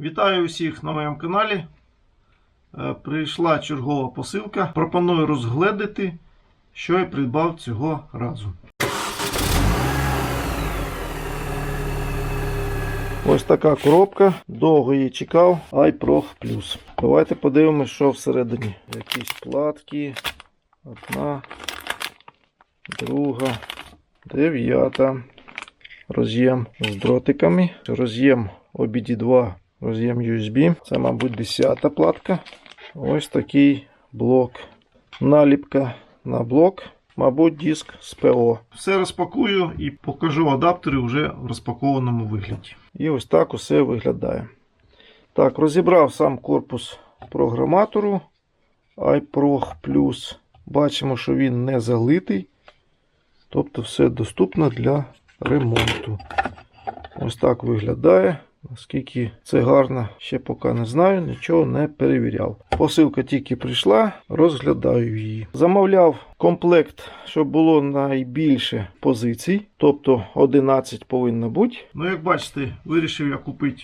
Вітаю усіх на моєму каналі. Е, Прийшла чергова посилка. Пропоную розгледити, що я придбав цього разу. Ось така коробка. Довго її чекав. iPro Plus. Давайте подивимося, що всередині. Якісь платки. Одна, друга, дев'ята. Роз'єм з дротиками. Роз'єм OBD2, роз'єм USB. Це, мабуть, 10 платка. Ось такий блок. Наліпка на блок. Мабуть, диск з ПО. Все розпакую і покажу адаптери вже в розпакованому вигляді. І ось так усе виглядає. Так, розібрав сам корпус програматору iPro Plus. Бачимо, що він не залитий. Тобто все доступно для ремонту. Ось так виглядає. Наскільки це гарно, ще поки не знаю, нічого не перевіряв. Посилка тільки прийшла, розглядаю її. Замовляв комплект, щоб було найбільше позицій, тобто 11 повинно бути. Ну, як бачите, вирішив я купити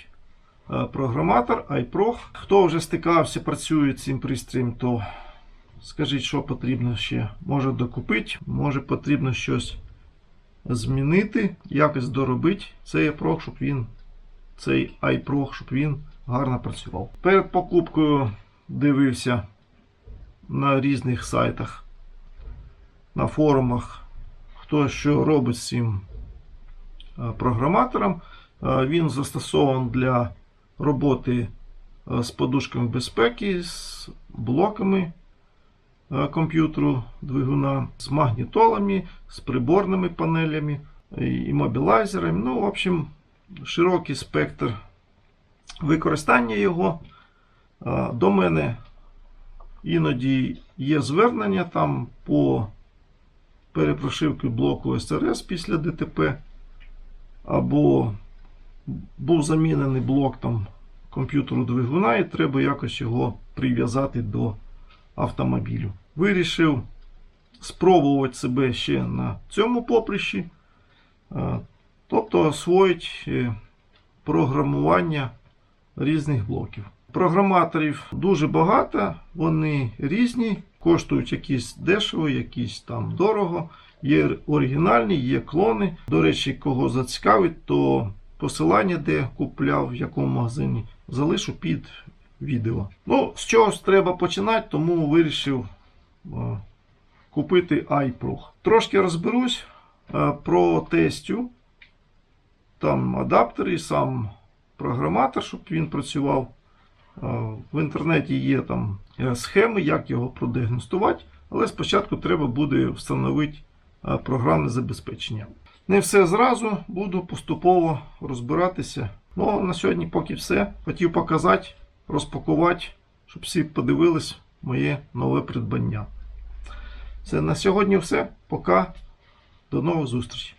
е, програматор iPro. Хто вже стикався, працює цим пристроєм, то скажіть, що потрібно ще. Може докупити, може потрібно щось змінити, якось доробити цей iPro, щоб він цей iPro, щоб він гарно працював. Перед покупкою дивився на різних сайтах, на форумах, хто що робить з цим е, програматором. Е, Він застосований для роботи е, з подушками безпеки, з блоками комп'ютеру двигуна, з магнітолами, з приборними панелями і іммобілайзерами. Ну, в общем, широкий спектр використання його. До мене іноді є звернення там по перепрошивки блоку СРС після ДТП, або був замінений блок там комп'ютеру двигуна, і треба якось його прив'язати до автомобілю. Вирішив спробувати себе ще на цьому поприщі. Тобто освоїть е, програмування різних блоків. Програматорів дуже багато, вони різні, коштують якісь дешево, якісь там дорого. Є оригінальні, є клони. До речі, кого зацікавить, то посилання, де купляв, в якому магазині, залишу під відео. Ну, з чогось треба починати, тому вирішив е, купити iPro. Трошки розберусь е, про тестю там адаптер і сам програматор, щоб він працював. В інтернеті є там е, схеми, як його продіагностувати, але спочатку треба буде встановити е, програмне забезпечення. Не все зразу, буду поступово розбиратися. Ну, на сьогодні поки все. Хотів показати, розпакувати, щоб всі подивились моє нове придбання. Це на сьогодні все. Пока. До нових зустрічей.